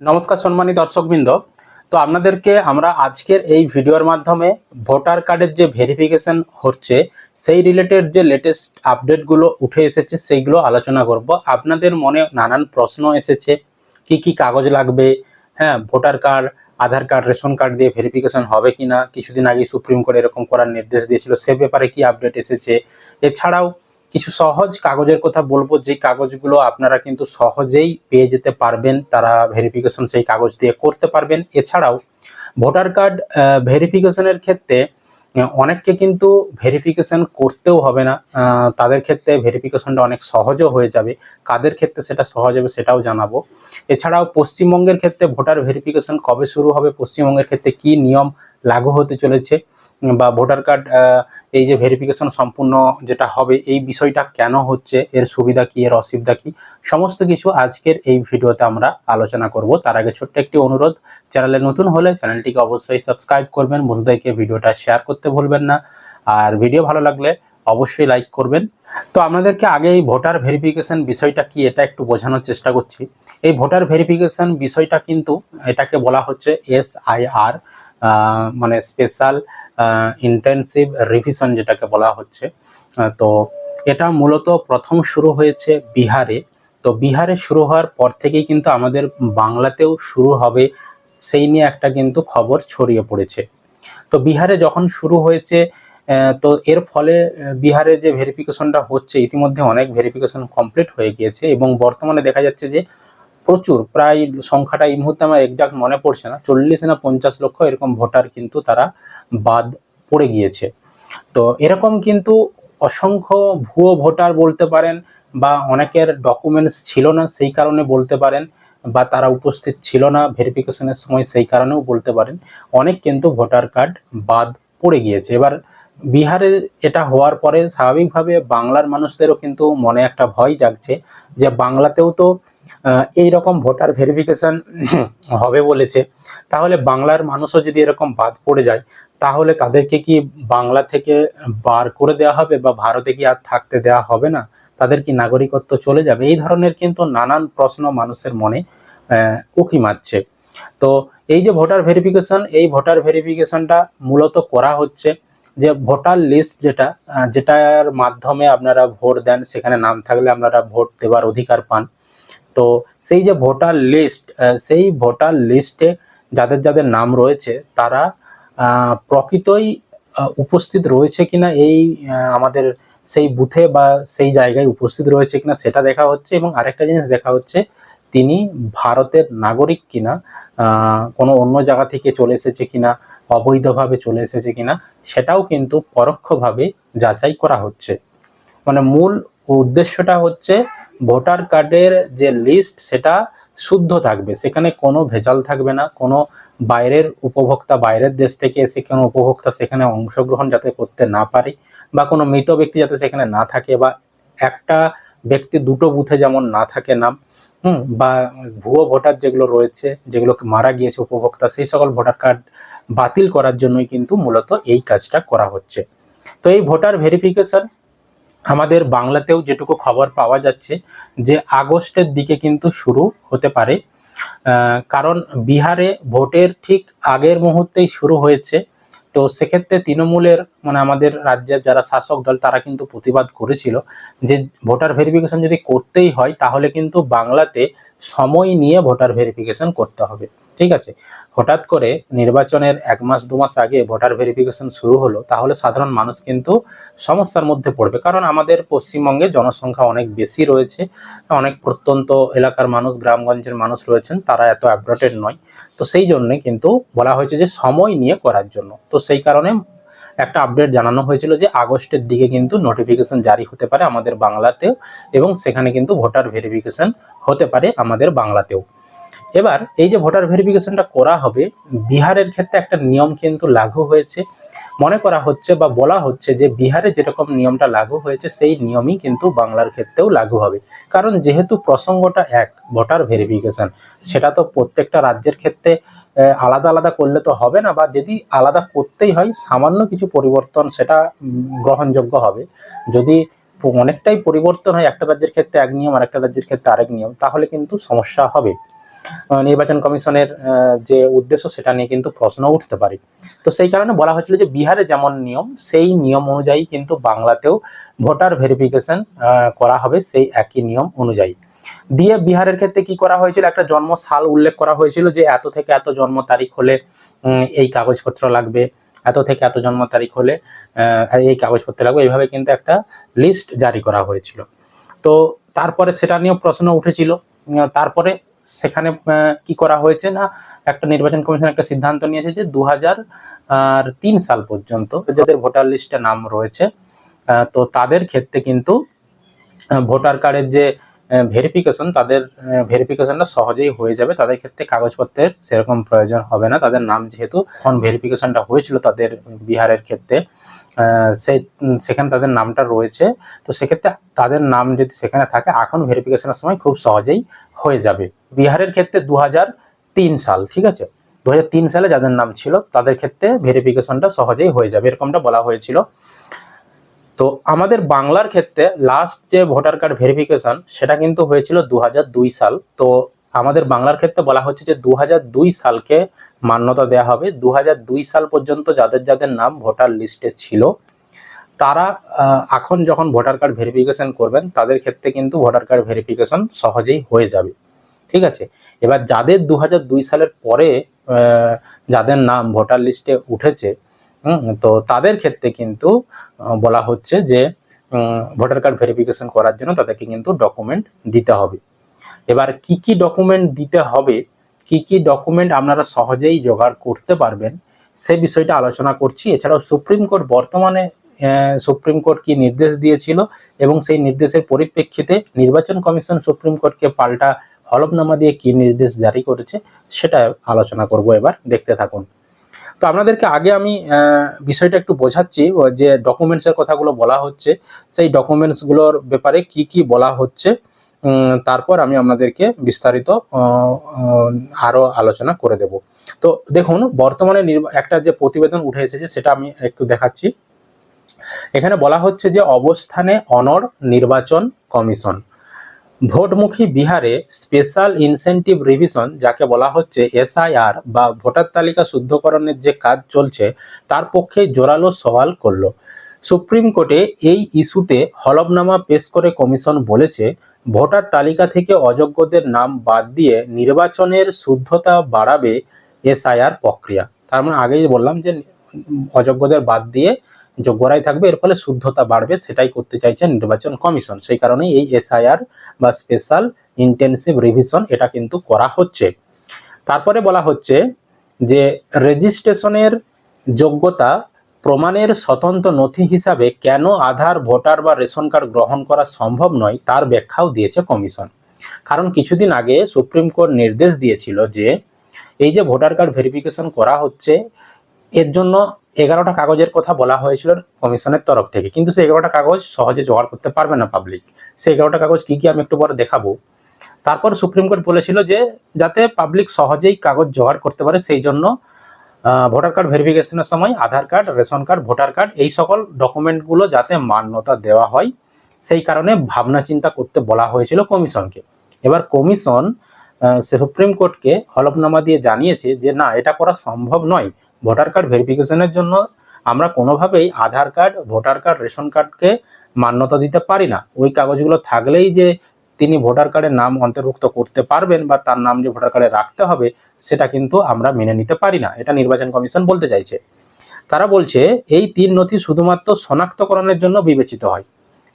নমস্কার সম্মানী দর্শকবৃন্দ। তো আপনাদেরকে আমরা আজকের এই ভিডিওর মাধ্যমে ভোটার কার্ডের যে ভেরিফিকেশন হচ্ছে, সেই রিলেটেড যে লেটেস্ট আপডেটগুলো উঠে এসেছে, সেইগুলো আলোচনা করব। আপনাদের মনে নানান প্রশ্ন এসেছে, কি কি কাগজ লাগবে হ্যাঁ voter card, Aadhaar card, ration card দিয়ে ভেরিফিকেশন হবে কি না কিছুদিন আগে সুপ্রিম কোর্ট এরকম করার নির্দেশ দিয়েছিল, সে ব্যাপারে কি আপডেট এসেছে? এছাড়াও কিছু সহজ কাগজের কথা বলব, যে কাগজগুলো আপনারা কিন্তু সহজেই পেয়ে যেতে পারবেন, তারা ভেরিফিকেশন সেই কাগজ দিয়ে করতে পারবেন। এছাড়াও ভোটার কার্ড ভেরিফিকেশনের ক্ষেত্রে অনেককে কিন্তু ভেরিফিকেশন করতেও হবে না। তাদের ক্ষেত্রে ভেরিফিকেশনটা অনেক সহজও হয়ে যাবে। কাদের ক্ষেত্রে সেটা সহজ হবে সেটাও জানাব। এছাড়াও পশ্চিমবঙ্গের ক্ষেত্রে ভোটার ভেরিফিকেশন কবে শুরু হবে, পশ্চিমবঙ্গের ক্ষেত্রে কি নিয়ম লাগু হতে চলেছে, বা ভোটার কার্ড এই যে ভেরিফিকেশন সম্পূর্ণ যেটা হবে, এই বিষয়টা কেন হচ্ছে, এর সুবিধা কি, এর অসুবিধা কি, সমস্ত কিছু আজকের এই ভিডিওতে আমরা আলোচনা করব। তার আগে ছোট্ট একটি অনুরোধ, চ্যানেলে নতুন হলে চ্যানেলটিকে অবশ্যই সাবস্ক্রাইব করবেন, বন্ধুদেরকে ভিডিওটা শেয়ার করতে ভুলবেন না। আর ভিডিও ভালো লাগলে অবশ্যই লাইক করবেন। তো আপনাদেরকে আগে এই ভোটার ভেরিফিকেশন বিষয়টা কি, এটা একটু বোঝানোর চেষ্টা করছি। এই ভোটার ভেরিফিকেশন বিষয়টা কিন্তু এটাকে বলা হচ্ছে এস আই আর মানে স্পেশাল ইন্টেনসিভ রিভিশন যেটাকে বলা হচ্ছে তো এটা মূলত প্রথম শুরু হয়েছে বিহারে। তো বিহারে শুরু হওয়ার পর থেকেই কিন্তু আমাদের বাংলাতেও শুরু হবে সেই নিয়ে একটা কিন্তু খবর ছড়িয়ে পড়েছে। তো বিহারে যখন শুরু হয়েছে তো এর ফলে বিহারে যে ভেরিফিকেশনটা হচ্ছে, ইতিমধ্যে অনেক ভেরিফিকেশন কমপ্লিট হয়ে গিয়েছে এবং বর্তমানে দেখা যাচ্ছে যে প্রচুর, প্রায় সংখ্যাটা এই মুহূর্তে আমার এক্সাক্ট মনে পড়ছে না, চল্লিশ না পঞ্চাশ লক্ষ এরকম ভোটার কিন্তু তারা বাদ পড়ে গিয়েছে। তো এরকম কিন্তু অসংখ্য ভুয়ো ভোটার বলতে পারেন বা অনেকের ডকুমেন্টস ছিল না সেই কারণে বলতে পারেন বা তারা উপস্থিত ছিল না ভেরিফিকেশনের সময় সেই কারণেও বলতে পারেন। অনেক কিন্তু ভোটার কার্ড বাদ পড়ে গিয়েছে। এবার বিহারে এটা হওয়ার পরে স্বাভাবিকভাবে বাংলার মানুষদেরও কিন্তু মনে একটা ভয় জাগছে যে বাংলাতেও তো এই রকম ভোটার ভেরিফিকেশন হবে বলেছে। তাহলে বাংলার মানুষও যদি এরকম বাদ পড়ে যায় তাহলে তাদেরকে কি বাংলা থেকে বার করে দেওয়া হবে বা ভারতে কি আর থাকতে দেওয়া হবে না? তাদের কি নাগরিকত্ব চলে যাবে? এই ধরনের কিন্তু নানান প্রশ্ন মানুষের মনে উকি মারছে। তো এই যে ভোটার ভেরিফিকেশন, এই ভোটার ভেরিফিকেশনটা মূলত করা হচ্ছে যে ভোটার লিস্ট যেটা যেটার মাধ্যমে আপনারা ভোট দেন, সেখানে নাম থাকলে আপনারা ভোট দেওয়ার অধিকার পান। তো সেই যে ভোটার লিস্ট সেই ভোটার লিস্টে যাদের যাদের নাম রয়েছে, তারা প্রকৃতই উপস্থিত রয়েছে কিনা এই আমাদের সেই বুথে বা সেই জায়গায় উপস্থিত রয়েছে কিনা সেটা দেখা হচ্ছে এবং আরেকটা জিনিস দেখা হচ্ছে, তিনি ভারতের নাগরিক কিনা কোনো অন্য জায়গা থেকে চলে এসেছে কিনা, অবৈধভাবে চলে এসেছে কিনা, সেটাও কিন্তু পরোক্ষভাবে যাচাই করা হচ্ছে। মানে মূল উদ্দেশ্যটা হচ্ছে ভোটার কার্ডের যে লিস্ট সেটা শুদ্ধ থাকবে, সেখানে কোনো ভেজাল থাকবে না, কোনো বাইরের উপভোক্তা, বাইরের দেশ থেকে এসে কোনো উপভোক্তা সেখানে অংশগ্রহণ যাতে করতে না পারে বা কোনো মৃত ব্যক্তি যাতে সেখানে না থাকে বা একটা ব্যক্তি দুটো বুথে যেমন না থাকে নাম, হুম, বা ভুয়ো ভোটার যেগুলো রয়েছে, যেগুলোকে মারা গিয়েছে উপভোক্তা, সেই সকল ভোটার কার্ড বাতিল করার জন্যই কিন্তু মূলত এই কাজটা করা হচ্ছে। তো এই ভোটার ভেরিফিকেশন আমাদের বাংলাতেও যেটুকু খবর পাওয়া যাচ্ছে যে আগস্টের দিকে কিন্তু শুরু হতে পারে। কারণ বিহারে ভোটের ঠিক আগের মুহূর্তেই শুরু হয়েছে। তো সেক্ষেত্রে তৃণমূলের মানে আমাদের রাজ্যের যারা শাসক দল, তারা কিন্তু প্রতিবাদ করেছিল যে ভোটার ভেরিফিকেশন যদি করতেই হয়, তাহলে কিন্তু বাংলাতে সময় নিয়ে ভোটার ভেরিফিকেশন করতে হবে। ঠিক আছে? হঠাৎ করে নির্বাচনের এক মাস, দু মাস আগে ভোটার ভেরিফিকেশন শুরু হলো, তাহলে সাধারণ মানুষ কিন্তু সমস্যার মধ্যে পড়বে। কারণ আমাদের পশ্চিমবঙ্গে জনসংখ্যা অনেক বেশি রয়েছে, অনেক প্রত্যন্ত এলাকার মানুষ, গ্রামগঞ্জের মানুষ রয়েছেন, তারা এত আপডেটেড নয়। তো সেই জন্যে কিন্তু বলা হয়েছে যে সময় নিয়ে করার জন্য। তো সেই কারণে একটা আপডেট জানানো হয়েছিল যে আগস্টের দিকে কিন্তু নোটিফিকেশন জারি হতে পারে আমাদের বাংলাতেও এবং সেখানে কিন্তু ভোটার ভেরিফিকেশন হতে পারে আমাদের বাংলাতেও। এবার এই যে ভোটার ভেরিফিকেশনটা করা হবে, বিহারের ক্ষেত্রে একটা নিয়ম কিন্তু লাগু হয়েছে। মনে করা হচ্ছে বা বলা হচ্ছে যে বিহারে যেরকম নিয়মটা লাগু হয়েছে, সেই নিয়মই কিন্তু বাংলার ক্ষেত্রেও লাগু হবে। কারণ যেহেতু প্রসঙ্গটা এক, ভোটার ভেরিফিকেশন, সেটা তো প্রত্যেকটা রাজ্যের ক্ষেত্রে আলাদা আলাদা করলে তো হবে না বা যদি আলাদা করতেই হয়, সামান্য কিছু পরিবর্তন সেটা গ্রহণযোগ্য হবে। যদি অনেকটাই পরিবর্তন হয় একটা রাজ্যের ক্ষেত্রে এক নিয়ম আর একটা রাজ্যের ক্ষেত্রে আরেক নিয়ম, তাহলে কিন্তু সমস্যা হবে। নির্বাচন কমিশনের যে উদ্দেশ্য, সেটা নিয়ে কিন্তু প্রশ্ন উঠতে পারে। তো সেই কারণে বলা হয়েছিল যে বিহারে যেমন নিয়ম, সেই নিয়ম অনুযায়ী কিন্তু বাংলাতেও ভোটার ভেরিফিকেশন করা হবে সেই একই নিয়ম অনুযায়ী। দিয়ে বিহারের ক্ষেত্রে কি করা হয়েছিল? একটা জন্ম সাল উল্লেখ করা হয়েছিল যে এত থেকে এত জন্ম তারিখ হলে এই কাগজপত্র লাগবে, এত থেকে এত জন্ম তারিখ হলে এই কাগজপত্র লাগবে। এইভাবে কিন্তু একটা লিস্ট জারি করা হয়েছিল। তো তারপরে সেটা নিয়েও প্রশ্ন উঠেছিল। তারপরে সেখানে কি করা হয়েছে না, একটা নির্বাচন কমিশন একটা সিদ্ধান্ত নিয়েছে যে দু হাজার আর তিন সাল পর্যন্ত যাদের ভোটার লিস্টে নাম রয়েছে তো তাদের ক্ষেত্রে কিন্তু ভোটার কার্ডের যে ভেরিফিকেশন তাদের ভেরিফিকেশনটা সহজেই হয়ে যাবে। তাদের ক্ষেত্রে কাগজপত্রের সেরকম প্রয়োজন হবে না। তাদের নাম যেহেতু এখন ভেরিফিকেশনটা হয়েছিল তাদের বিহারের ক্ষেত্রে। সেই সেখানে তাদের নামটা রয়েছে। তো সেক্ষেত্রে তাদের নাম যদি সেখানে থাকে, এখন ভেরিফিকেশনের সময় খুব সহজেই হয়ে যাবে। বিহারের ক্ষেত্রে দু সাল, ঠিক আছে? দু সালে যাদের নাম ছিল, তাদের ক্ষেত্রে ভেরিফিকেশনটা সহজেই হয়ে যাবে, এরকমটা বলা হয়েছিল। তো আমাদের বাংলার ক্ষেত্রে লাস্ট যে ভোটার কার্ড ভেরিফিকেশন সেটা কিন্তু হয়েছিল দু হাজার দুই সাল। তো আমাদের বাংলার ক্ষেত্রে বলা হচ্ছে যে দু হাজার দুই সালকে মান্যতা দেওয়া হবে। দু হাজার দুই সাল পর্যন্ত যাদের যাদের নাম ভোটার লিস্টে ছিল, তারা এখন যখন ভোটার কার্ড ভেরিফিকেশন করবেন, তাদের ক্ষেত্রে কিন্তু ভোটার কার্ড ভেরিফিকেশন সহজেই হয়ে যাবে। ঠিক আছে? এবার যাদের দু হাজার দুই সালের পরে যাদের নাম ভোটার লিস্টে উঠেছে তো তাদের ক্ষেত্রে কিন্তু বলা হচ্ছে যে ভোটার কার্ড ভেরিফিকেশন করার জন্য তাদেরকে কিন্তু ডকুমেন্ট দিতে হবে। এবার কি কি ডকুমেন্ট দিতে হবে কি কি ডকুমেন্ট আপনারা সহজেই জোগাড় করতে পারবেন, সে বিষয়টা আলোচনা করছি। এছাড়াও সুপ্রিম কোর্ট বর্তমানে সুপ্রিম কোর্ট কি নির্দেশ দিয়েছিল এবং সেই নির্দেশের পরিপ্রেক্ষিতে নির্বাচন কমিশন সুপ্রিম কোর্টকে পাল্টা হলফনামা দিয়ে কি নির্দেশ জারি করেছে, সেটা আলোচনা করব এবার। দেখতে থাকুন। তো আপনাদেরকে আগে আমি বিষয়টা একটু বোঝাচ্ছি যে ডকুমেন্টসের কথাগুলো বলা হচ্ছে, সেই ডকুমেন্টসগুলোর ব্যাপারে কি কি বলা হচ্ছে। তারপর আমি আপনাদেরকে বিস্তারিত আহ, আহ, আরও আলোচনা করে দেব। তো দেখুন বর্তমানে একটা যে প্রতিবেদন উঠে এসেছে সেটা আমি একটু দেখাচ্ছি। এখানে বলা হচ্ছে যে অবস্থানে অনড় নির্বাচন কমিশন। ভোটমুখী বিহারে স্পেশাল ইনসেনটিভ রিভিশন যাকে বলা হচ্ছে এসআইআর বা ভোটার তালিকা শুদ্ধকরণের যে কাজ চলছে তার পক্ষে জোরালো সওয়াল করল। সুপ্রিম কোর্টে এই ইস্যুতে হলফনামা পেশ করে কমিশন বলেছে ভোটার তালিকা থেকে অযোগ্যদের নাম বাদ দিয়ে নির্বাচনের শুদ্ধতা বাড়াবে এসআইআর প্রক্রিয়া। তার মানে আগেই বললাম যে অযোগ্যদের বাদ দিয়ে যোগ্যরাই থাকবে, এর ফলে শুদ্ধতা বাড়বে সেটাই করতে চাইছে নির্বাচন কমিশন। সেই কারণেই এই এসআইআর বা স্পেশাল ইন্টেনসিভ রিভিশন এটা কিন্তু করা হচ্ছে। তারপরে বলা হচ্ছে যে রেজিস্ট্রেশনের যোগ্যতা প্রমাণের স্বতন্ত্র নথি হিসাবে কেন আধার, ভোটার বা রেশন কার্ড গ্রহণ করা সম্ভব নয় তার ব্যাখ্যাও দিয়েছে কমিশন। কারণ কিছুদিন আগে সুপ্রিম কোর্ট নির্দেশ দিয়েছিল যে, এই যে ভোটার কার্ড ভেরিফিকেশন করা হচ্ছে, এর জন্য এগারোটা কাগজের কথা বলা হয়েছিল কমিশনের তরফ থেকে। কিন্তু সেই এগারোটা কাগজ সহজে জোগাড় করতে পারবে না পাবলিক সেই এগারোটা কাগজ কি কি আমি একটু পরে দেখাবো। তারপর সুপ্রিম কোর্ট বলেছিল যে, যাতে পাবলিক সহজেই কাগজ জোগাড় করতে পারে, সেই জন্য ভোটার কার্ড ভেরিফিকেশনের সময় Aadhaar card ration card voter card এই সকল ডকুমেন্টগুলো যাতে মান্যতা দেওয়া হয়, সেই কারণে ভাবনা চিন্তা করতে বলা হয়েছিল কমিশনকে এবার কমিশন সুপ্রিম কোর্টকে হলফনামা দিয়ে জানিয়েছে যে, না, এটা করা সম্ভব নয়। ভোটার কার্ড ভেরিফিকেশনের জন্য আমরা কোনোভাবেই Aadhaar card voter card ration কার্ডকে মান্যতা দিতে পারি না। ওই কাগজগুলো থাকলেই যে তিনি ভোটার কার্ডের নাম অন্তর্ভুক্ত করতে পারবেন বা তার নাম যে ভোটার কার্ডে রাখতে হবে, সেটা কিন্তু আমরা মেনে নিতে পারি না। এটা নির্বাচন কমিশন বলতে চাইছে। তারা বলছে, এই তিন নথি শুধুমাত্র শনাক্তকরণের জন্য বিবেচিত হয়।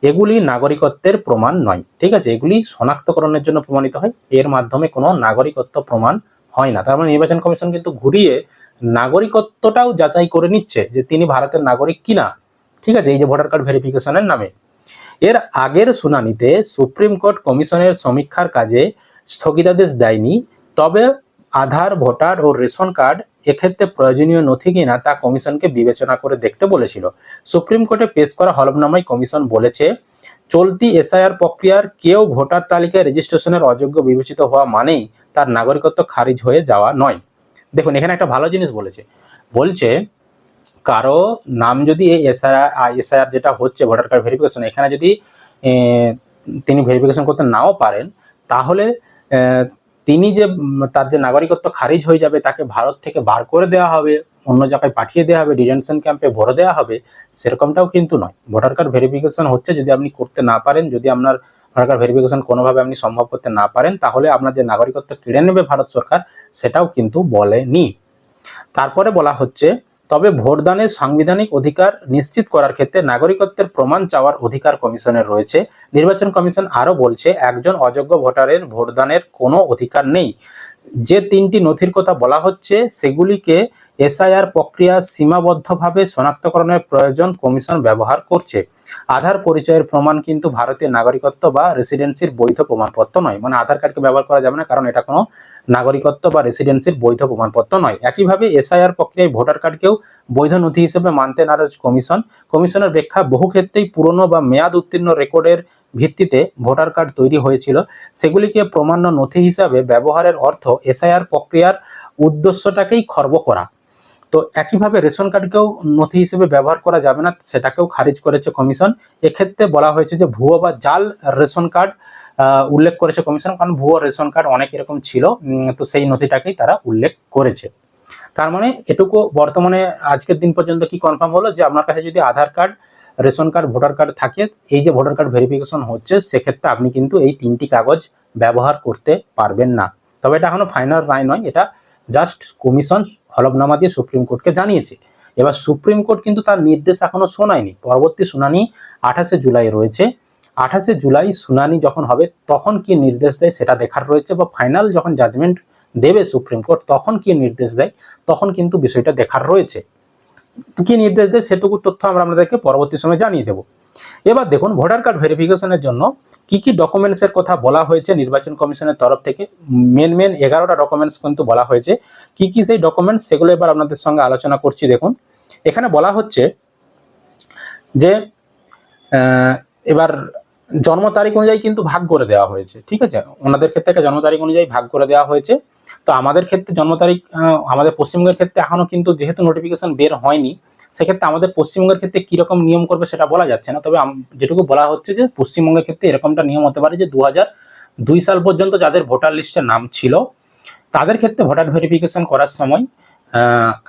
এগুলি নাগরিকত্বের প্রমাণ নয়। ঠিক আছে, এগুলি শনাক্তকরণের জন্য প্রমাণিত হয়। এর মাধ্যমে কোনো নাগরিকত্ব প্রমাণ হয় না। তার মানে নির্বাচন কমিশন কিন্তু ঘুরিয়ে নাগরিকত্বটাও যাচাই করে নিচ্ছে যে তিনি ভারতের নাগরিক কিনা। ঠিক আছে, এই যে ভোটার কার্ড ভেরিফিকেশনের নামে। এর আগের শুনানিতে সুপ্রিম কোর্ট কমিশনের সমীক্ষার কাজে স্থগিতাদেশ দেয়নি, তবে আধার, ভোটার ও রেশন কার্ড এক্ষেত্রে প্রয়োজনীয় নথি কিনা তা কমিশনকে বিবেচনা করে দেখতে বলেছিল। সুপ্রিম কোর্টে পেশ করা হলফনামায় কমিশন বলেছে, চলতি এসআইআর প্রক্রিয়ার কেউ ভোটার তালিকায় রেজিস্ট্রেশনের অযোগ্য বিবেচিত হওয়া মানেই তার নাগরিকত্ব খারিজ হয়ে যাওয়া নয়। দেখুন, এখানে একটা ভালো জিনিস বলেছে। বলছে কারও নাম যদি এই এসআইআর এসআইআর যেটা হচ্ছে ভোটার কার্ড ভেরিফিকেশন এখানে যদি তিনি ভেরিফিকেশন করতে নাও পারেন, তাহলে তিনি যে, তার যে নাগরিকত্ব খারিজ হয়ে যাবে, তাকে ভারত থেকে বার করে দেওয়া হবে, অন্য জায়গায় পাঠিয়ে দেওয়া হবে ডিটেনশন ক্যাম্পে ভরে দেওয়া হবে, সেরকমটাও কিন্তু নয়। ভোটার কার্ড ভেরিফিকেশন হচ্ছে যদি আপনি করতে না পারেন, যদি আপনার ভোটার কার্ড ভেরিফিকেশন কোনোভাবে আপনি সম্ভব করতে না পারেন, তাহলে আপনার যে নাগরিকত্ব কেড়ে নেবে ভারত সরকার, সেটাও কিন্তু বলেনি। তারপরে বলা হচ্ছে তবে ভোটদানের সাংবিধানিক অধিকার নিশ্চিত করার ক্ষেত্রে নাগরিকত্বের প্রমাণ চাওয়ার অধিকার কমিশনের রয়েছে। নির্বাচন কমিশন আরও বলছে, একজন অযোগ্য ভোটারের ভোটদানের কোনো অধিকার নেই। যে তিনটি নথির কথা বলা হচ্ছে, সেগুলিকে এসআইআর প্রক্রিয়া সীমাবদ্ধভাবে শনাক্তকরণের প্রয়োজন কমিশন ব্যবহার করছে। আধার পরিচয়ের প্রমাণ কিন্তু ভারতীয় নাগরিকত্ব বা রেসিডেন্সির বৈধ প্রমাণপত্র নয়। মানে আধার কার্ডকে ব্যবহার করা যাবে না, কারণ এটা কোনো নাগরিকত্ব বা রেসিডেন্সির বৈধ প্রমাণপত্র নয়। একইভাবে এসআইআর প্রক্রিয়ায় ভোটার কার্ডকেও বৈধ নথি হিসেবে মানতে নারাজ কমিশন। কমিশনের ব্যাখ্যা বহু ক্ষেত্রেই পুরনো বা মেয়াদ উত্তীর্ণ রেকর্ডের ভিত্তিতে ভোটার কার্ড তৈরি হয়েছিল। সেগুলিকে প্রমাণ্য নথি হিসাবে ব্যবহারের অর্থ এসআইআর প্রক্রিয়ার উদ্দেশ্যটাকেই খর্ব করা। তো একইভাবে রেশন কার্ডকেও নথি হিসেবে ব্যবহার করা যাবে না, সেটাকেও খারিজ করেছে কমিশন। এক্ষেত্রে বলা হয়েছে যে ভুয়ো বা জাল রেশন কার্ড উল্লেখ করেছে কমিশন, কারণ ভুয়ো রেশন কার্ড অনেক এরকম ছিল তো সেই নথিটাকেই তারা উল্লেখ করেছে। তার মানে এটুকু বর্তমানে আজকের দিন পর্যন্ত কি কনফার্ম হলো? যে আপনার কাছে যদি Aadhaar card, ration card, voter card থাকে, এই যে ভোটার কার্ড ভেরিফিকেশন হচ্ছে, সেক্ষেত্রে আপনি কিন্তু এই তিনটি কাগজ ব্যবহার করতে পারবেন না। তবে এটা এখনও ফাইনাল রায় নয়, এটা জাস্ট কমিশন হলফনামা দিয়ে সুপ্রিম কোর্টকে জানিয়েছে। এবার সুপ্রিম কোর্ট কিন্তু তার নির্দেশ এখনও শোনায়নি। পরবর্তী শুনানি আঠাশে জুলাই রয়েছে। আঠাশে জুলাই শুনানি যখন হবে, তখন কি নির্দেশ দেয় সেটা দেখার রয়েছে বা ফাইনাল যখন জাজমেন্ট দেবে সুপ্রিম কোর্ট, তখন কি নির্দেশ দেয়, তখন কিন্তু বিষয়টা দেখার রয়েছে। কি নির্দেশ দেয় সেটুকু তথ্য আমরা আপনাদেরকে পরবর্তী সময় জানিয়ে দেবো। এবার দেখুন, ভোটার কার্ড ভেরিফিকেশনের জন্য কি কি ডকুমেন্টসের কথা বলা হয়েছে নির্বাচন কমিশনের তরফ থেকে? মেন মেন এগারোটা ডকুমেন্টস কিন্তু বলা হয়েছে। কি কি সেই ডকুমেন্টস সেগুলো এবার আপনাদের সঙ্গে আলোচনা করছি, দেখুন। এখানে বলা হচ্ছে যে এবার জন্ম তারিখ অনুযায়ী কিন্তু ভাগ করে দেওয়া হয়েছে, ঠিক আছে? ওনাদের ক্ষেত্রে জন্ম তারিখ অনুযায়ী ভাগ করে দেওয়া হয়েছে। তো আমাদের ক্ষেত্রে জন্ম তারিখ আমাদের পশ্চিমবঙ্গের ক্ষেত্রে এখনও কিন্তু যেহেতু নোটিফিকেশন বের হয়নি সেক্ষেত্রে আমাদের পশ্চিমবঙ্গের ক্ষেত্রে কীরকম নিয়ম করবে সেটা বলা যাচ্ছে না। তবে যেটুকু বলা হচ্ছে যে পশ্চিমবঙ্গের ক্ষেত্রে এরকমটা নিয়ম হতে পারে যে দু দুই সাল পর্যন্ত যাদের ভোটার লিস্টে নাম ছিল, তাদের ক্ষেত্রে ভোটার ভেরিফিকেশন করার সময়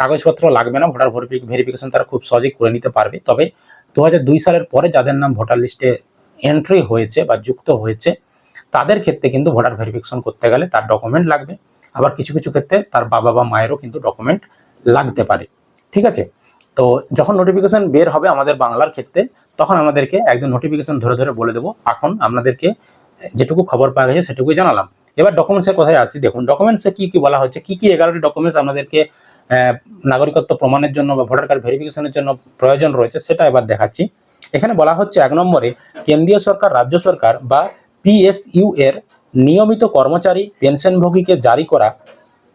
কাগজপত্র লাগবে না। ভোটার ভেরিফিকেশন তারা খুব সহজেই করে নিতে পারবে। তবে দু সালের পরে যাদের নাম ভোটার লিস্টে এন্ট্রি হয়েছে বা যুক্ত হয়েছে, তাদের ক্ষেত্রে কিন্তু ভোটার ভেরিফিকেশন করতে গেলে তার ডকুমেন্ট লাগবে। আবার কিছু কিছু ক্ষেত্রে তার বাবা বা মায়েরও কিন্তু ডকুমেন্ট লাগতে পারে। ঠিক আছে? তো যখন নোটিফিকেশন বের হবে আমাদের বাংলার ক্ষেত্রে, তখন আমাদেরকে একদম নোটিফিকেশন ধরে ধরে বলে দেবো। এখন আপনাদেরকে যেটুকু খবর পাওয়া গেছে সেটুকুই জানালাম। এবার ডকুমেন্টসের কথায় আসি, দেখুন ডকুমেন্টসে কি কি বলা হচ্ছে কি কি এগারোটি ডকুমেন্টস আপনাদেরকে নাগরিকত্ব প্রমাণের জন্য বা ভোটার কার্ড ভেরিফিকেশনের জন্য প্রয়োজন রয়েছে সেটা এবার দেখাচ্ছি। এখানে বলা হচ্ছে এক নম্বরে, কেন্দ্রীয় সরকার, রাজ্য সরকার বা পিএসইউ এর নিয়মিত কর্মচারী, পেনশনভোগীকে জারি করা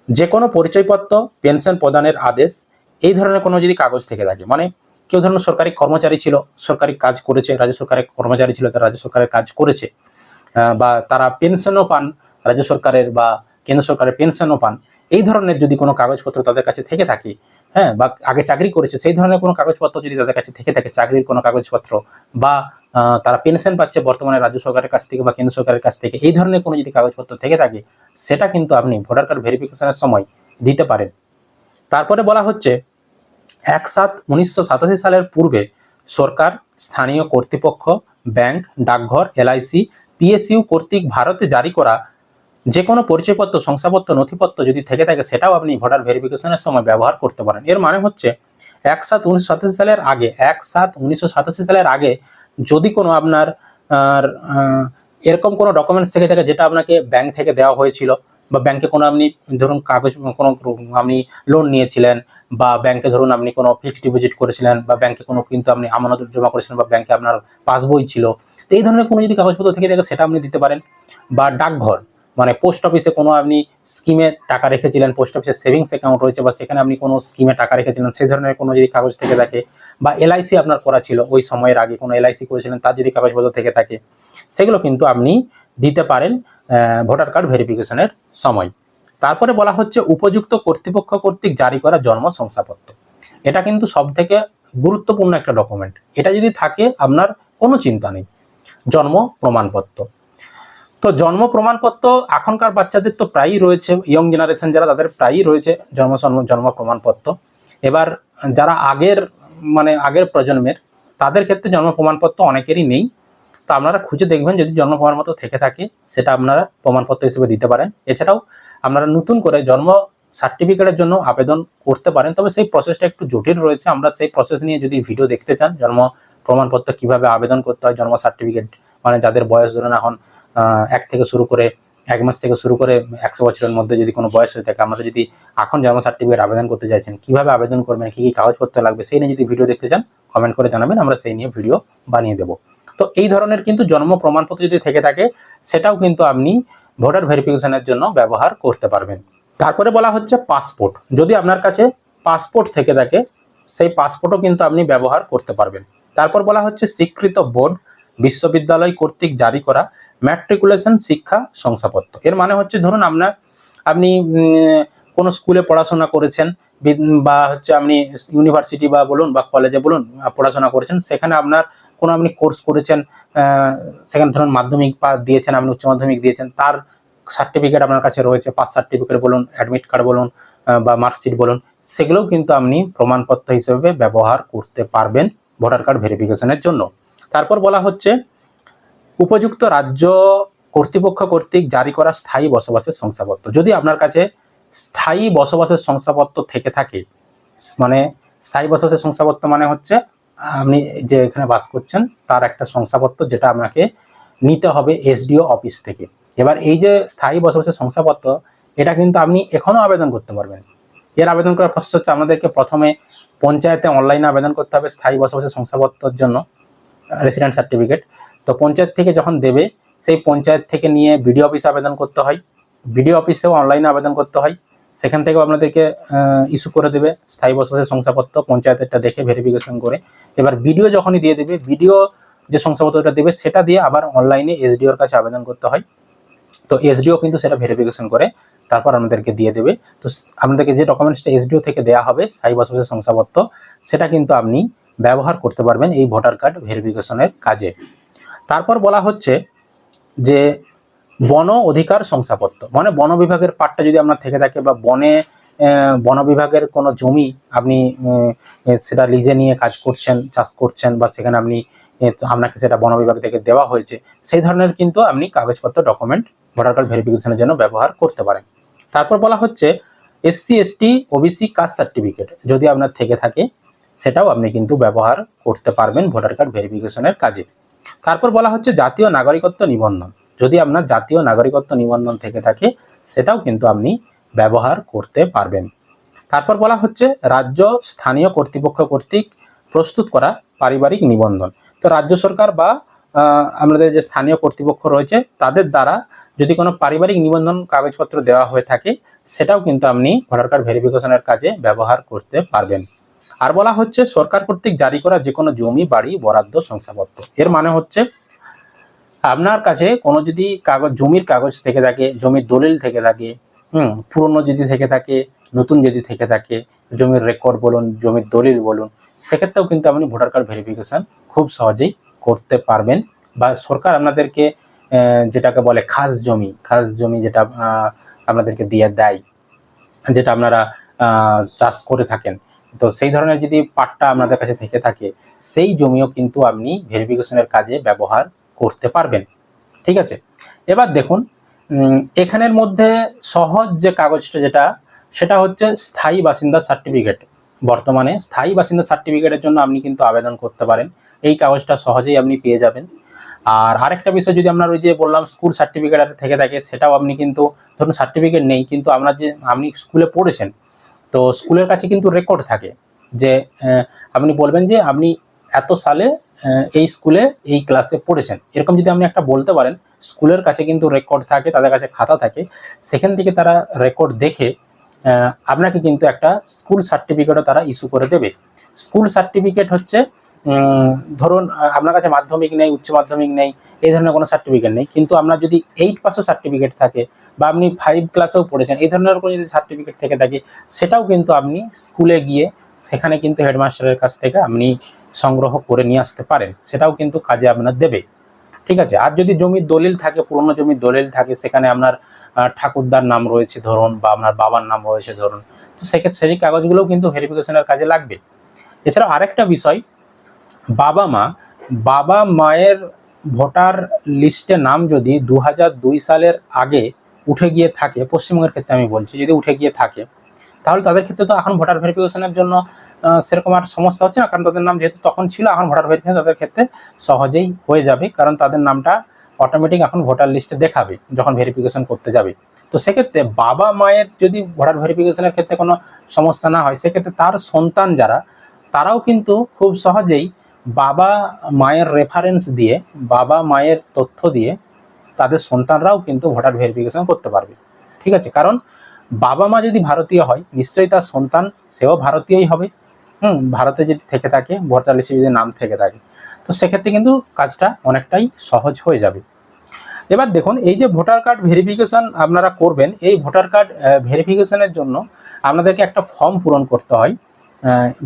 যে কোনো পরিচয়পত্র, পেনশন প্রদানের আদেশ এই ধরনের কোনো যদি কাগজ থেকে থাকে মানে কেউ ধরুন সরকারি কর্মচারী ছিল, সরকারি কাজ করেছে, রাজ্য সরকারের কর্মচারী ছিল, তারা রাজ্য সরকারের কাজ করেছে বা তারা পেনশনও পান, রাজ্য সরকারের বা কেন্দ্র সরকারের পেনশনও পান, এই ধরনের যদি কোনো কাগজপত্র তাদের কাছে থেকে থাকে হ্যাঁ বা আগে চাকরি করেছে, সেই ধরনের কোনো কাগজপত্র যদি তাদের কাছে থেকে থাকে, চাকরির কোনো কাগজপত্র, বা তারা পেনশন পাচ্ছে বর্তমানে রাজ্য সরকারের কাছ থেকে বা কেন্দ্র সরকারের কাছ থেকে, এই ধরনের কোনো যদি কাগজপত্র থেকে থাকে, সেটা কিন্তু আপনি ভোটার কার্ড ভেরিফিকেশনের সময় দিতে পারেন। তারপরে বলা হচ্ছে এক সাত উনিশশো সালের পূর্বে সরকার, স্থানীয় কর্তৃপক্ষ, ব্যাংক, ডাকঘর এলআইসি পিএসইউ কর্তৃক ভারতে জারি করা যে কোনো পরিচয়পত্র, শংসাপত্র, নথিপত্র যদি থেকে থাকে, সেটাও আপনি ভোটার ভেরিফিকেশনের সময় ব্যবহার করতে পারেন। এর মানে হচ্ছে এক সাত উনিশশো সালের আগে, এক সাত উনিশশো সালের আগে যদি কোনো আপনার এরকম কোনো ডকুমেন্টস থেকে থাকে যেটা আপনাকে ব্যাংক থেকে দেওয়া হয়েছিল বা ব্যাংকে কোনো আপনি, ধরুন কাগজ, কোনো আপনি লোন নিয়েছিলেন বা ব্যাংকে ধরুন আপনি কোনো ফিক্সড ডিপোজিট করেছিলেন বা ব্যাংকে কোনো কিন্তু আপনি আমানত জমা করেছিলেন বা ব্যাংকে আপনার পাসবই ছিল, তো এই ধরনের কোনো যদি কাগজপত্র থেকে থাকে সেটা আপনি দিতে পারেন। বা ডাকঘর মানে পোস্ট অফিসে কোনো আপনি স্কিমে টাকা রেখেছিলেন পোস্ট অফিসে সেভিংস অ্যাকাউন্ট রয়েছে বা সেখানে আপনি কোনো স্কিমে টাকা রেখেছিলেন, সেই ধরনের কোনো যদি কাগজ থেকে থাকে বা এলআইসি আপনার করা ছিল, ওই সময়ের আগে কোনো এলআইসি করেছিলেন, তার যদি কাগজপত্র থেকে থাকে, সেগুলো কিন্তু আপনি দিতে পারেন ভোটার কার্ড ভেরিফিকেশনের সময়। তারপরে বলা হচ্ছে উপযুক্ত কর্তৃপক্ষ কর্তৃক জারি করা জন্ম শংসাপত্র। এটা কিন্তু সব থেকে গুরুত্বপূর্ণ একটা ডকুমেন্ট এটা যদি থাকে, আপনার কোনো চিন্তা নেই। জন্ম প্রমাণপত্র। তো জন্ম প্রমাণপত্র এখনকার বাচ্চাদের তো প্রায়ই রয়েছে ইয়ং জেনারেশন যারা, তাদের প্রায়ই রয়েছে জন্ম জন্ম প্রমাণপত্র। এবার যারা আগের মানে আগের প্রজন্মের, তাদের ক্ষেত্রে জন্ম প্রমাণপত্র অনেকেরই নেই। তো আপনারা খুঁজে দেখবেন, যদি জন্ম প্রমাণপত্র থেকে থাকে, সেটা আপনারা প্রমাণপত্র হিসেবে দিতে পারেন। এছাড়াও আপনারা নতুন করে জন্ম সার্টিফিকেটের জন্য আবেদন করতে পারেন। তবে সেই প্রসেসটা একটু জটিল রয়েছে। আমরা সেই প্রসেস নিয়ে যদি ভিডিও দেখতে চান, জন্ম প্রমাণপত্র কীভাবে আবেদন করতে হয়, জন্ম সার্টিফিকেট মানে যাদের বয়স ধরুন এখন এক থেকে শুরু করে এক মাস থেকে শুরু করে একশো বছরের মধ্যে যদি কোনো বয়স হয়ে থাকে আমাদের যদি এখন জন্ম সার্টিফিকেট আবেদন করতে চাইছেন, কীভাবে আবেদন করবেন, কী কী কাগজপত্র লাগবে, সেই নিয়ে যদি ভিডিও দেখতে চান কমেন্ট করে জানাবেন, আমরা সেই নিয়ে ভিডিও বানিয়ে দেবো। তো এই ধরনের কিন্তু জন্ম প্রমাণপত্র যদি থেকে থাকে, সেটাও কিন্তু আপনি ভোটার ভেরিফিকেশনের জন্য ব্যবহার করতে পারবেন। তারপরে বলা হচ্ছে পাসপোর্ট। যদি আপনার কাছে পাসপোর্ট থেকে থাকে, সেই পাসপোর্টও কিন্তু আপনি ব্যবহার করতে পারবেন। তারপর বলা হচ্ছে স্বীকৃত বোর্ড বিশ্ববিদ্যালয় কর্তৃক জারি করা ম্যাট্রিকুলেশন শিক্ষা শংসাপত্র। এর মানে হচ্ছে ধরুন আপনার আপনি কোনো স্কুলে পড়াশোনা করেছেন বি- হচ্ছে আপনি ইউনিভার্সিটি বা বলুন বা কলেজে বলুন, পড়াশোনা করেছেন, সেখানে আপনার কোনো আপনি কোর্স করেছেন সেখানে ধরুন মাধ্যমিক বা দিয়েছেন, আপনি উচ্চ মাধ্যমিক দিয়েছেন, তার সার্টিফিকেট আপনার কাছে রয়েছে পাস সার্টিফিকেট বলুন অ্যাডমিট কার্ড বলুন বা মার্কশিট বলুন, সেগুলোও কিন্তু আপনি প্রমাণপত্র হিসেবে ব্যবহার করতে পারবেন ভোটার কার্ড ভেরিফিকেশনের জন্য। তারপর বলা হচ্ছে, উপযুক্ত রাজ্য কর্তৃপক্ষ কর্তৃক জারি করা স্থায়ী বসবাসের শংসাপত্র। যদি আপনার কাছে স্থায়ী বসবাসের শংসাপত্র থেকে থাকে মানে স্থায়ী বসবাসের শংসাপত্র মানে হচ্ছে আপনি যে এখানে বাস করছেন, তার একটা শংসাপত্র যেটা আপনাকে নিতে হবে এসডিও অফিস থেকে। এবার এই যে স্থায়ী বসবাসের শংসাপত্র, এটা কিন্তু আপনি এখনও আবেদন করতে পারবেন। এর আবেদন করার প্রসেস হচ্ছে আমাদেরকে প্রথমে পঞ্চায়েতে অনলাইনে আবেদন করতে হবে স্থায়ী বসবাসের শংসাপত্রের জন্য রেসিডেন্ট সার্টিফিকেট তো পঞ্চায়েত থেকে যখন দেবে, সেই পঞ্চায়েত থেকে নিয়ে বিডিও অফিসে আবেদন করতে হয়। বিডিও অফিসেও অনলাইনে আবেদন করতে হয়। সেখান থেকেও আপনাদেরকে ইস্যু করে দেবে। স্থায়ী বসবাসের শংসাপত্র, পঞ্চায়েতেরটা দেখে ভেরিফিকেশন করে। এবার বিডিও যখনই দিয়ে দেবে বিডিও যে শংসাপত্রটা দেবে, সেটা দিয়ে আবার অনলাইনে এসডিওর কাছে আবেদন করতে হয়। তো এসডিও কিন্তু সেটা ভেরিফিকেশন করে, তারপর আপনাদেরকে দিয়ে দেবে। তো আপনাদেরকে যে ডকুমেন্টসটা এসডিও থেকে দেওয়া হবে, স্থায়ী বসবাসের শংসাপত্র, সেটা কিন্তু আপনি ব্যবহার করতে পারবেন এই ভোটার কার্ড ভেরিফিকেশনের কাজে। তারপর বলা হচ্ছে যে বন অধিকার শংসাপত্র। মানে বন বিভাগের পাট্টা যদি আপনার থেকে থাকে বা বনে বন বিভাগের কোনো জমি আপনি সেটা লিজে নিয়ে কাজ করছেন, চাষ করছেন বা সেখানে আপনি আপনাকে সেটা বন বিভাগ থেকে দেওয়া হয়েছে, সেই ধরনের কিন্তু আপনি কাগজপত্র ডকুমেন্ট ভোটার কার্ড ভেরিফিকেশনের জন্য ব্যবহার করতে পারেন। তারপর বলা হচ্ছে, SC, ST, OBC caste certificate যদি আপনার থেকে থাকে, সেটাও আপনি কিন্তু ব্যবহার করতে পারবেন ভোটার কার্ড ভেরিফিকেশনের কাজে। তারপর বলা হচ্ছে, জাতীয় নাগরিকত্ব নিবন্ধন। যদি আপনার জাতীয় নাগরিকত্ব নিবন্ধন থেকে থাকে, সেটাও কিন্তু আপনি ব্যবহার করতে পারবেন। তারপর বলা হচ্ছে, রাজ্য স্থানীয় কর্তৃপক্ষ কর্তৃক প্রস্তুত করা পারিবারিক নিবন্ধন। তো রাজ্য সরকার বা আমাদের যে স্থানীয় কর্তৃপক্ষ রয়েছে, তাদের দ্বারা যদি কোনো পারিবারিক নিবন্ধন কাগজপত্র দেওয়া হয়ে থাকে, সেটাও কিন্তু আপনি ভোটার কার্ড ভেরিফিকেশনের কাজে ব্যবহার করতে পারবেন। আর বলা হচ্ছে, সরকার কর্তৃক জারি করা যে কোনো জমি, বাড়ি, বরাদ্দ, শংসাপত্র। এর মানে হচ্ছে আপনার কাছে কোনো যদি কাগজ, জমির কাগজ থেকে থাকে, জমির দলিল থেকে থাকে, হুম, পুরনো যদি থেকে থাকে, নতুন যদি থেকে থাকে, জমির রেকর্ড বলুন, জমির দলিল বলুন, সেক্ষেত্রেও কিন্তু আপনি ভোটার কার্ড ভেরিফিকেশন খুব সহজেই করতে পারবেন বা সরকার আপনাদেরকে যেটাকে বলে খাস জমি খাস জমি যেটা আপনাদেরকে দিয়ে দেয়, যেটা আপনারা চাষ করে থাকেন। তো সেই ধরনের যদি পাটটা আপনাদের কাছে থেকে থাকে, সেই জমিও কিন্তু আপনি ভেরিফিকেশনের কাজে ব্যবহার করতে পারবেন। ঠিক আছে? এবার দেখুন এখানের মধ্যে সহজ যে কাগজটা যেটা, সেটা হচ্ছে স্থায়ী বাসিন্দা সার্টিফিকেট। বর্তমানে স্থায়ী বাসিন্দা সার্টিফিকেটের জন্য আপনি কিন্তু আবেদন করতে পারেন। এই কাগজটা সহজেই আপনি পেয়ে যাবেন। আর আরেকটা বিষয় যদি আপনার ওই যে বললাম, স্কুল সার্টিফিকেট থেকে থাকে, সেটাও আপনি কিন্তু, ধরুন সার্টিফিকেট নেই, কিন্তু আপনার যে, আপনি স্কুলে পড়েছেন, তো স্কুলের কাছে কিন্তু রেকর্ড থাকে যে আপনি বলবেন যে, আপনি এত সালে এই স্কুলে এই ক্লাসে পড়েছেন। এরকম যদি আপনি একটা বলতে পারেন, স্কুলের কাছে কিন্তু রেকর্ড থাকে, তাদের কাছে খাতা থাকে, সেখান থেকে তারা রেকর্ড দেখে আপনাকে কিন্তু একটা স্কুল সার্টিফিকেটও তারা ইস্যু করে দেবে। স্কুল সার্টিফিকেট হচ্ছে ধরুন আপনার কাছে মাধ্যমিক নেই, উচ্চ মাধ্যমিক নেই, এই ধরনের কোনো সার্টিফিকেট নেই, কিন্তু আপনার যদি এইট পাসও সার্টিফিকেট থাকে, বা আপনি ফাইভ ক্লাসেও পড়েছেন, এই ধরনের কোনো যদি সার্টিফিকেট থেকে থাকে, সেটাও কিন্তু আপনি স্কুলে গিয়ে, সেখানে কিন্তু হেডমাস্টারের কাছ থেকে আপনি সংগ্রহ করে নিয়ে আসতে পারেন, সেটাও কিন্তু কাজে আপনার দেবে। ঠিক আছে? আর যদি জমির দলিল থাকে, পুরনো জমির দলিল থাকে, সেখানে আপনার ঠাকুরদার নাম রয়েছে ধরুন, বা আপনার বাবার নাম রয়েছে ধরুন, তো সেক্ষেত্রে সেই কাগজগুলোও কিন্তু ভেরিফিকেশনের কাজে লাগবে। এছাড়াও আরেকটা বিষয়, বাবা মা, বাবা মায়ের ভোটার লিস্টে নাম যদি দু সালের আগে উঠে গিয়ে থাকে, পশ্চিমবঙ্গের ক্ষেত্রে আমি বলছি, যদি উঠে গিয়ে থাকে, তাহলে তাদের ক্ষেত্রে তো এখন ভোটার ভেরিফিকেশনের জন্য সেরকম আর সমস্যা হচ্ছে না, কারণ তাদের নাম যেহেতু তখন ছিল, এখন ভোটার ভেরিফিকেশন তাদের ক্ষেত্রে সহজেই হয়ে যাবে, কারণ তাদের নামটা অটোমেটিক এখন ভোটার লিস্টে দেখাবে, যখন ভেরিফিকেশন করতে যাবে। তো সেক্ষেত্রে বাবা মায়ের যদি ভোটার ভেরিফিকেশনের ক্ষেত্রে কোনো সমস্যা না হয়, সেক্ষেত্রে তার সন্তান যারা, তারাও কিন্তু খুব সহজেই বাবা মায়ের রেফারেন্স দিয়ে, বাবা মায়ের তথ্য দিয়ে তাদের সন্তানরাও কিন্তু ভোটার ভেরিফিকেশন করতে পারবে। ঠিক আছে? কারণ বাবা মা যদি ভারতীয় হয়, নিশ্চয়ই তার সন্তান সেও ভারতীয়ই হবে। হুম, ভারতে যদি থেকে থাকে ভোটার লিস্টে যদি নাম থেকে থাকে, তো সেক্ষেত্রে কিন্তু কাজটা অনেকটাই সহজ হয়ে যাবে। এবার দেখুন, এই যে ভোটার কার্ড ভেরিফিকেশন আপনারা করবেন, এই ভোটার কার্ড ভেরিফিকেশনের জন্য আপনাদেরকে একটা ফর্ম পূরণ করতে হয়।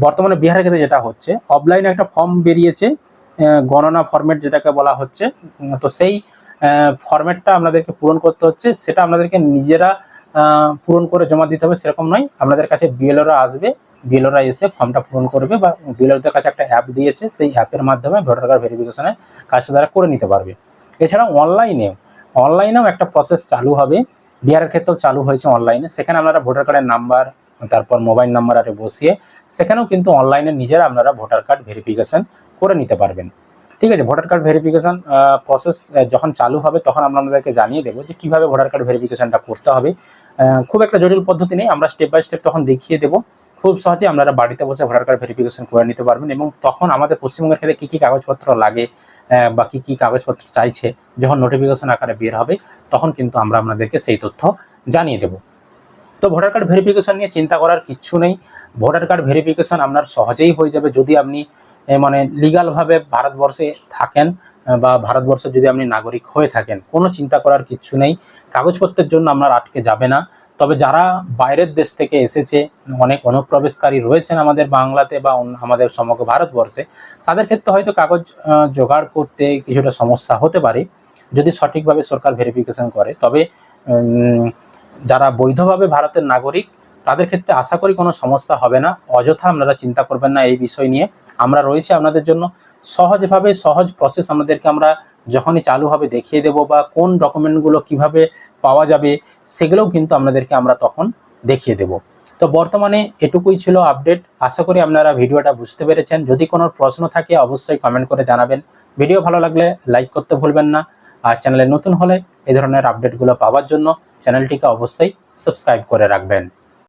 বর্তমানে বিহারের ক্ষেত্রে যেটা হচ্ছে, অফলাইনে একটা ফর্ম বেরিয়েছে গণনা ফরম্যাট যেটাকে বলা হচ্ছে তো সেই ফরম্যাটটা আপনাদেরকে পূরণ করতে হচ্ছে, সেটা আপনাদেরকে নিজেরা পূরণ করে জমা দিতে হবে, সেরকম নয়, আপনাদের কাছে বিএলওরা আসবে বিএলওরা এসে ফর্মটা পূরণ করবে বা বিএলওদের কাছে একটা অ্যাপ দিয়েছে, সেই অ্যাপের মাধ্যমে ভোটার কার্ড ভেরিফিকেশনের কাজটা তারা করে নিতে পারবে। এছাড়া অনলাইনে অনলাইনেও একটা প্রসেস চালু হবে। বিহারের ক্ষেত্রেও চালু হয়েছে অনলাইনে সেখানে আপনারা ভোটার কার্ডের নাম্বার তারপর মোবাইল নাম্বার আরে বসিয়ে সেখানেও কিন্তু অনলাইনে নিজেরা আপনারা ভোটার কার্ড ভেরিফিকেশন করে নিতে পারবেন। ঠিক আছে ভোটার কার্ড ভেরিফিকেশন প্রসেস যখন চালু হবে তখন আমরা আপনাদেরকে জানিয়ে দেবো যে কীভাবে ভোটার কার্ড ভেরিফিকেশনটা করতে হবে। খুব একটা জটিল পদ্ধতি নেই। আমরা স্টেপ বাই স্টেপ তখন দেখিয়ে দেবো। খুব সহজে আপনারা বাড়িতে বসে ভোটার কার্ড ভেরিফিকেশন করে নিতে পারবেন এবং তখন আমাদের পশ্চিমবঙ্গের ক্ষেত্রে কী কী কাগজপত্র লাগে বা কী কী কাগজপত্র চাইছে, যখন নোটিফিকেশন আকারে বের হবে, তখন কিন্তু আমরা আপনাদেরকে সেই তথ্য জানিয়ে দেবো। তো ভোটার কার্ড ভেরিফিকেশন নিয়ে চিন্তা করার কিচ্ছু নেই। ভোটার কার্ড ভেরিফিকেশন আপনার সহজেই হয়ে যাবে যদি আপনি মানে লিগালভাবে ভারতবর্ষে থাকেন বা ভারতবর্ষে যদি আপনি নাগরিক হয়ে থাকেন, কোনো চিন্তা করার কিচ্ছু নেই। কাগজপত্রের জন্য আপনার আটকে যাবে না। তবে যারা বাইরের দেশ থেকে এসেছে, অনেক অনুপ্রবেশকারী রয়েছেন আমাদের বাংলাতে বা আমাদের সমগ্র ভারতবর্ষে, তাদের ক্ষেত্রে হয়তো কাগজ জোগাড় করতে কিছুটা সমস্যা হতে পারে, যদি সঠিকভাবে সরকার ভেরিফিকেশন করে। তবে যারা বৈধভাবে ভারতের নাগরিক, তাদের ক্ষেত্রে আশা করি কোনো সমস্যা হবে না। অযথা আপনারা চিন্তা করবেন না এই বিষয় নিয়ে। আমরা রয়েছে আপনাদের জন্য সহজভাবে সহজ প্রসেস আমাদেরকে আমরা যখনই চালু হবে দেখিয়ে দেব বা কোন ডকুমেন্টগুলো কীভাবে পাওয়া যাবে, সেগুলোও কিন্তু আপনাদেরকে আমরা তখন দেখিয়ে দেব। তো বর্তমানে এটুকুই ছিল আপডেট আশা করি আপনারা ভিডিওটা বুঝতে পেরেছেন। যদি কোনো প্রশ্ন থাকে, অবশ্যই কমেন্ট করে জানাবেন। ভিডিও ভালো লাগলে লাইক করতে ভুলবেন না। আর চ্যানেলে নতুন হলে এ ধরনের আপডেটগুলো পাওয়ার জন্য চ্যানেলটিকে অবশ্যই সাবস্ক্রাইব করে রাখবেন।